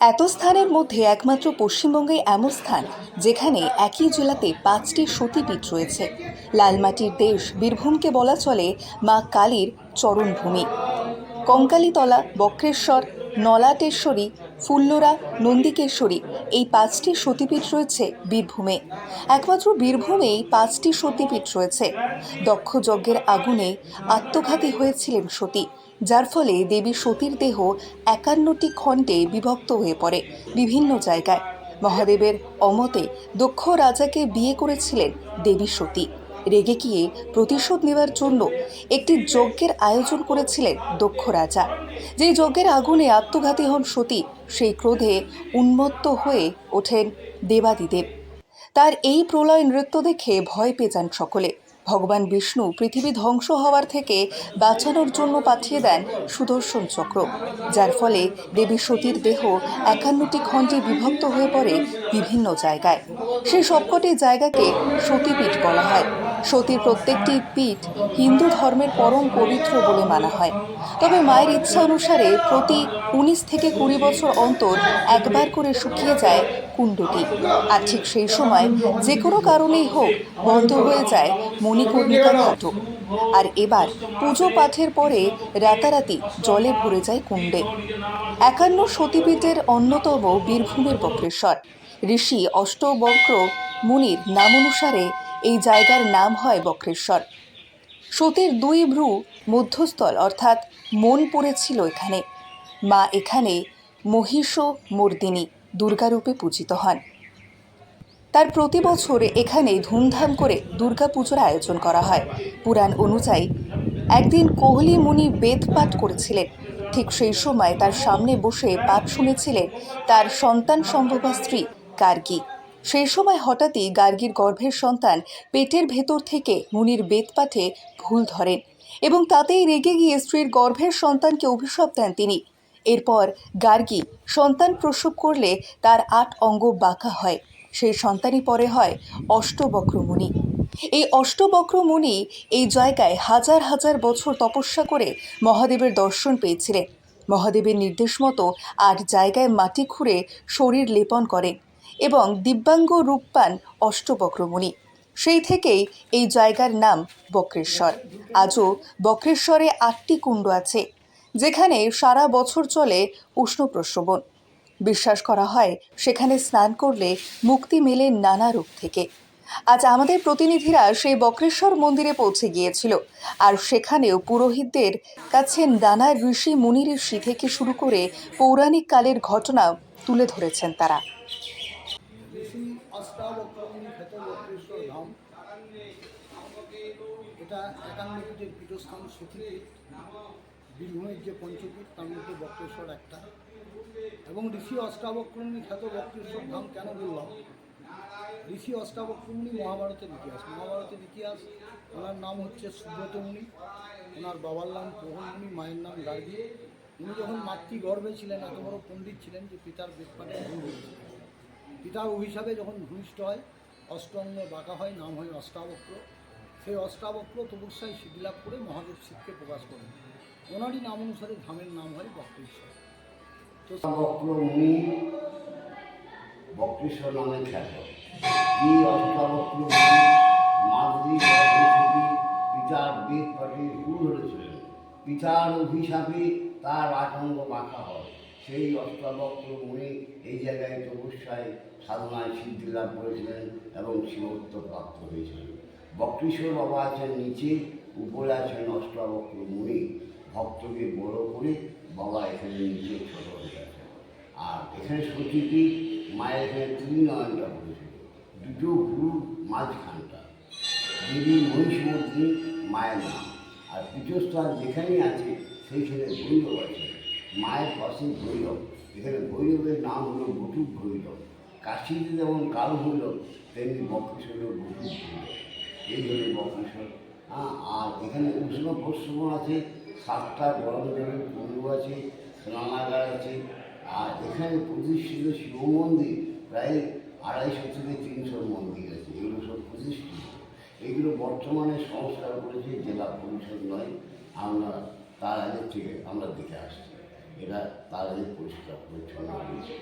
এত স্থানের মধ্যে একমাত্র পশ্চিমবঙ্গে এমন স্থান যেখানে একই জেলাতে পাঁচটি সতীপীঠ রয়েছে। লালমাটির দেশ বীরভূমকে বলা চলে মা কালীর চরণভূমি। কঙ্কালীতলা, বক্রেশ্বর, নলাটেশ্বরী ফুল্লরা নন্দিকেশ্বরী এই পাঁচটি সতীপীঠ রয়েছে বীরভূমে। একমাত্র বীরভূমেই পাঁচটি সতীপীঠ রয়েছে। দক্ষ যজ্ঞের আগুনে আত্মঘাতী হয়েছিলেন সতী, যার ফলে দেবী সতীর দেহ একান্নটি খণ্ডে বিভক্ত হয়ে পড়ে বিভিন্ন জায়গায়। মহাদেবের অমতে দক্ষ রাজাকে বিয়ে করেছিলেন দেবী সতী। রেগে গিয়ে প্রতিশোধ নেওয়ার জন্য একটি যজ্ঞের আয়োজন করেছিলেন দক্ষ রাজা। যেই যজ্ঞের আগুনে আত্মঘাতী হন সতী, সেই ক্রোধে উন্মত্ত হয়ে ওঠেন দেবাদিদেব। তার এই প্রলয় নৃত্য দেখে ভয় পেয়ে যান সকলে। ভগবান বিষ্ণু পৃথিবী ধ্বংস হওয়ার থেকে বাঁচানোর জন্য পাঠিয়ে দেন সুদর্শন চক্র, যার ফলে দেবী সতীর দেহ একান্নটি খণ্ডে বিভক্ত হয়ে পড়ে বিভিন্ন জায়গায়। সেই সবকটি জায়গাকে সতীপীঠ বলা হয়। সতীর প্রত্যেকটি পীঠ হিন্দু ধর্মের পরম পবিত্র বলে মানা হয়। তবে মায়ের ইচ্ছা অনুসারে প্রতি উনিশ থেকে কুড়ি বছর অন্তর একবার করে শুকিয়ে যায় কুণ্ডটি। আর ঠিক সেই সময় যে কোনো কারণেই হোক বন্ধ হয়ে যায় মণিকর্ণিকা ঘাটও আর এবার পুজো পাঠের পরে রাতারাতি জলে ভরে যায় কুণ্ডে। একান্ন সতীপীঠের অন্যতম বীরভূমের বক্রেশ্বর। ঋষি অষ্টবক্র মুনির নামানুসারে এই জায়গার নাম হয় বক্রেশ্বর। সতীর দুই ভ্রু মধ্যস্থল, অর্থাৎ মন পড়েছিল এখানে। মা এখানে মহিষ মর্দিনী দুর্গারূপে পূজিত হন। তার প্রতি বছর এখানে ধুমধাম করে দুর্গাপুজোর আয়োজন করা হয়। পুরাণ অনুযায়ী, একদিন কোহলি মুনি বেদ পাঠ করেছিলেন। ঠিক সেই সময় তার সামনে বসে পাঠ শুনেছিলেন তার সন্তান সম্ভবা স্ত্রী গার্গী সেই সময় হঠাৎই গার্গীর গর্ভের সন্তান পেটের ভেতর থেকে মুনির বেদ পাঠে ভুল ধরেন এবং তাতেই রেগে গিয়ে স্ত্রীর গর্ভের সন্তানকে অভিশাপ দেন তিনি। এরপর গার্গী সন্তান প্রসব করলে তার আট অঙ্গ বাঁকা হয়। সেই সন্তানই পরে হয় অষ্টবক্র মুনি। এই অষ্টবক্র মুনি এই জায়গায় হাজার হাজার বছর তপস্যা করে মহাদেবের দর্শন পেয়েছিলেন। মহাদেবের নির্দেশ মতো আট জায়গায় মাটি খুঁড়ে শরীর লেপন করেন। এবং দিব্যাঙ্গ রূপ পান অষ্টবক্রমণি। সেই থেকেই এই জায়গার নাম বক্রেশ্বর। আজও বক্রেশ্বরে আটটি কুণ্ড আছে, যেখানে সারা বছর চলে উষ্ণ প্রস্রবণ। বিশ্বাস করা হয়, সেখানে স্নান করলে মুক্তি মেলে নানা রূপ থেকে। আজ আমাদের প্রতিনিধিরা সেই বক্রেশ্বর মন্দিরে পৌঁছে গিয়েছিল, আর সেখানেও পুরোহিতদের কাছে নানা ঋষি মুনি ঋষি থেকে শুরু করে পৌরাণিক কালের ঘটনা তুলে ধরেছেন তারা। ঋষি অষ্টাবক্রমণী ক্ষেত বক্রেশ্বর ধাম। এটা একান্নপীঠের পীঠস্থান সতীপীঠ বীরভূমের যে পঞ্চপীঠ, তার মধ্যে বক্রেশ্বর একটা। এবং ঋষি অষ্টাবক্রমণী খ্যাত বক্রেশ্বর ধাম কেন বললাম? ঋষি অষ্টাবক্রমণী মহাভারতের ইতিহাস। মহাভারতের ইতিহাস, ওনার নাম হচ্ছে সুব্রত মুনি ওনার বাবার নাম প্রহন মুনি মায়ের নাম গার্গী। উনি যখন মাতৃগর্ভে ছিলেন, এত বড় পণ্ডিত ছিলেন যে পিতার বেদপাঠে ভুল হয়েছিল পিতার অভিশাপে যখন ভূমিষ্ঠ হয় অষ্টঙ্গ বাঁকা হয়, নাম হয় অষ্টাবক্র। সেই অষ্টাবক্র তপস্যায় সিদ্ধিলাভ করে মহাদেব শিবকে প্রকাশ করেন। ওনারই নাম অনুসারে ধামের নাম হয় বক্রেশ্বর। তো বক্রমুনি বক্রেশ্বর নামে খ্যাত। এই অষ্টাবক্রমুনি মাগধী গর্ভবতী পিতার বেদ পাঠে ভুল পিতার অভিশাপে তার আতঙ্ক মাখা হয়। সেই অষ্টাবক্র মুনি এই জায়গায় তপস্যায় সাধনায় সিদ্ধি লাভ করেছিলেন এবং শিবত্ব প্রাপ্ত হয়েছিলেন। বক্রেশ্বর বাবা আছেন নিচে, উপরে আছেন অষ্টাবক্র মুনি। ভক্তকে বড় করে বাবা এখানে নিচে ছোট হয়ে গেছে আর এখানে সতীটি মায়ের এখানে তিন নয়নটা পড়েছিল দুটো ভুল মাঝখানটা। দেবী মহিষমূর্তি মায়ের নাম। আর পীঠস্থান যেখানেই আছে, সেইখানে ভৈরব আছে। মায়ের পাশে ভৈরব। এখানে ভৈরবের নাম হলো বটুক ভৈরব। কাশীতে যেমন কাল ভৈরব তেমনি বক্রেশ্বরের বটুক ভৈরব। এই হলো বক্রেশ্বর। হ্যাঁ আর এখানে উষ্ণ প্রশ্রম আছে, সাতটা গরম জলের কুণ্ড আছে, স্নানাগার আছে। আর এখানে প্রতিষ্ঠিত শিব মন্দির প্রায় আড়াইশো থেকে তিনশো মন্দির আছে। এগুলো সব প্রতিষ্ঠিত। এগুলো বর্তমানে সংস্কার করেছে জেলা পরিষদ নয়, আমরা তার আগের থেকে আমরা দেখে আসছি। এরা তাদের পরিষ্কার পরিচ্ছন্ন হয়েছে।